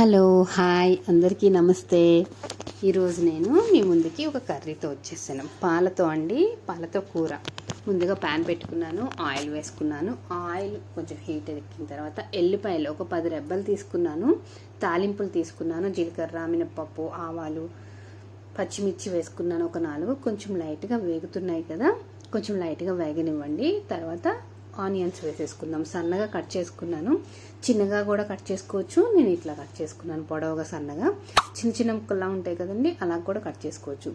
Hello hi అందరికీ నమస్తే. ఈరోజు నేను మీ ముందుకి ఒక కర్రీతో వచ్చేసాను. పాలతో అండి పాలతో కూర. ముందుగా ప్యాన్ పెట్టుకున్నాను ఆయిల్ వేసుకున్నాను. ఆయిల్ కొంచెం హీట్ ఎక్కిన తర్వాత ఎల్లిపాయలు ఒక పది రెబ్బలు తీసుకున్నాను. తాలింపులు తీసుకున్నాను జీలకర్ర మినప్పప్పు ఆవాలు పచ్చిమిర్చి వేసుకున్నాను ఒక నాలుగు. కొంచెం లైట్గా వేగుతున్నాయి కదా కొంచెం లైట్గా వేగనివ్వండి. తర్వాత ఆనియన్స్ వేసేసుకుందాం. సన్నగా కట్ చేసుకున్నాను. చిన్నగా కూడా కట్ చేసుకోవచ్చు. నేను ఇట్లా కట్ చేసుకున్నాను పొడవుగా సన్నగా. చిన్న చిన్న ముక్కల్లా ఉంటాయి కదండి అలా కూడా కట్ చేసుకోవచ్చు.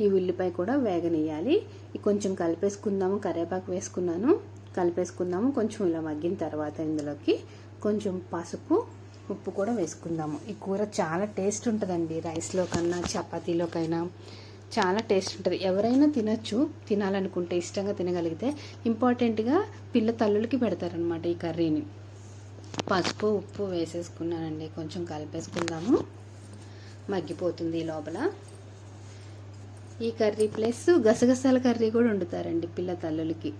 ఈ ఉల్లిపాయ కూడా వేగనియాలి కొంచెం కలిపేసుకుందాము కరివేపాకు వేసుకున్నాను. కలిపేసుకుందాము కొంచెం ఇలా మగ్గిన తర్వాత ఇందులోకి కొంచెం పసుపు ఉప్పు కూడా వేసుకుందాము. ఈ కూర చాలా టేస్ట్ ఉంటుందండి రైస్లో కన్నా చపాతీలోకైనా చాలా టేస్ట్ ఉంటుంది. ఎవరైనా తినచ్చు తినాలనుకుంటే ఇష్టంగా తినగలిగితే ఇంపార్టెంట్గా పిల్ల తల్లులకి పెడతారనమాట ఈ కర్రీని. పసుపు ఉప్పు వేసేసుకున్నానండి. కొంచెం కలిపేసుకుందాము. మగ్గిపోతుంది ఈ లోపల. ఈ కర్రీ ప్లస్ గసగసాల కర్రీ కూడా వండుతారండి పిల్ల తల్లులకి.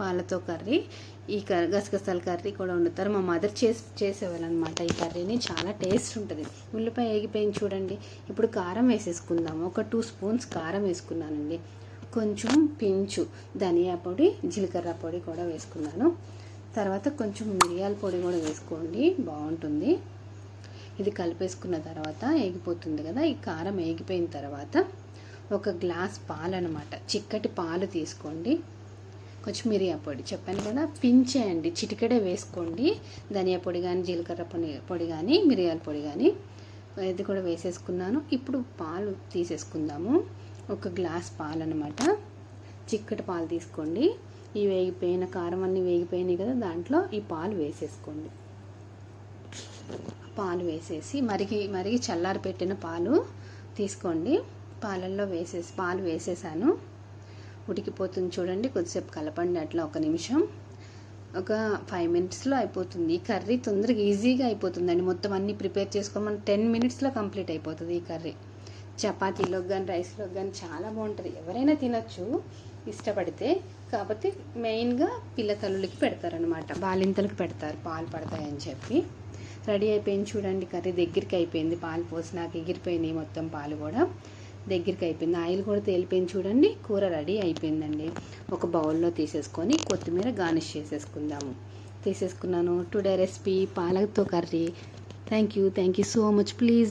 పాలతో కర్రీ ఈ కర్రీ గసగసాల కర్రీ కూడా వండుతారు. మా మదర్ చేసి చేసేవాళ్ళు అనమాట ఈ కర్రీని. చాలా టేస్ట్ ఉంటుంది. ఉల్లిపాయ వేగిపోయింది చూడండి. ఇప్పుడు కారం వేసేసుకుందాము. ఒక టూ స్పూన్స్ కారం వేసుకున్నానండి. కొంచెం పించు ధనియా పొడి జీలకర్ర పొడి కూడా వేసుకున్నాను. తర్వాత కొంచెం మిరియాల పొడి కూడా వేసుకోండి. బాగుంటుంది. ఇది కలిపేసుకున్న తర్వాత వేగిపోతుంది కదా ఈ కారం వేగిపోయిన తర్వాత ఒక గ్లాస్ పాలు అనమాట చిక్కటి పాలు తీసుకోండి. కొంచెం మిరియా పొడి. చెప్పాను కదా పించేయండి. చిటికెడే వేసుకోండి. ధనియా పొడి కానీ జీలకర్ర పొడి పొడి కానీ మిరియాల పొడి కానీ ఇది కూడా వేసేసుకున్నాను. ఇప్పుడు పాలు తీసేసుకుందాము. ఒక గ్లాస్ పాలు అనమాట చిక్కటి పాలు తీసుకోండి. ఈ వేగిపోయిన కారం అన్నీ వేగిపోయినాయి కదా దాంట్లో ఈ పాలు వేసేసుకోండి. పాలు వేసేసి మరిగి మరిగి చల్లారి పెట్టిన పాలు తీసుకోండి. పాలల్లో వేసేసి పాలు వేసేసాను. ఉడికిపోతుంది చూడండి కొద్దిసేపు కలపండి అట్లా ఒక నిమిషం. ఒక ఫైవ్ మినిట్స్లో అయిపోతుంది. ఈ కర్రీ తొందరగా ఈజీగా అయిపోతుందండి. మొత్తం అన్నీ ప్రిపేర్ చేసుకొని మనం టెన్ మినిట్స్లో కంప్లీట్ అయిపోతుంది ఈ కర్రీ. చపాతీలోకి కానీ రైస్లోకి కానీ చాలా బాగుంటుంది. ఎవరైనా తినచ్చు ఇష్టపడితే. కాకపోతే మెయిన్గా పిల్ల తల్లులకి పెడతారనమాట బాలింతలకు పెడతారు పాలు పడతాయని చెప్పి. రెడీ అయిపోయింది చూడండి కర్రీ. దగ్గరికి అయిపోయింది పాలు పోసినాక ఎగిరిపోయినాయి మొత్తం పాలు కూడా. దగ్గరికి అయిపోయింది ఆయిల్ కూడా తేలిపోయింది చూడండి. కూర రెడీ అయిపోయిందండి. ఒక బౌల్లో తీసేసుకొని కొత్తిమీర గార్నిష్ చేసేసుకుందాము. తీసేసుకున్నాను. Today recipe పాలకతో curry. Thank you thank you so much please